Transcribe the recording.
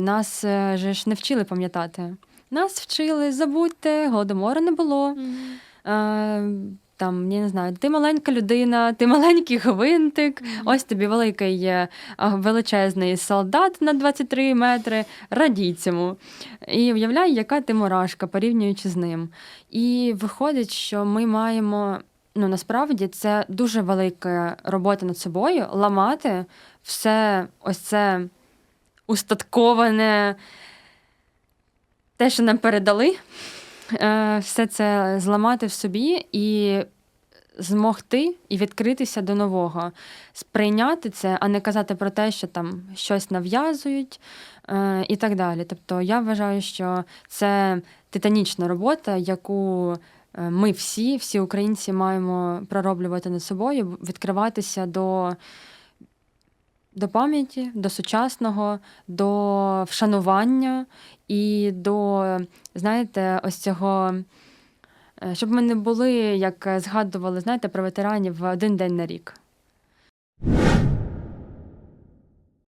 Нас е, же ж не вчили пам'ятати. Нас вчили, забудьте, голодомору не було. Е, там, я не знаю, ти маленька людина, ти маленький гвинтик, ось тобі великий е, величезний солдат на 23 метри, радій цьому. І уявляй, яка ти мурашка, порівнюючи з ним. І виходить, що ми маємо. Ну, насправді це дуже велика робота над собою ламати все ось це устатковане, те, що нам передали, е, все це зламати в собі і змогти і відкритися до нового, сприйняти це, а не казати про те, що там щось нав'язують е, і так далі. Тобто я вважаю, що це титанічна робота, яку е, ми всі, всі українці, маємо пророблювати над собою, відкриватися до. До пам'яті, до сучасного, до вшанування і до, знаєте, ось цього, е, щоб ми не були, як е, згадували, знаєте, про ветеранів один день на рік.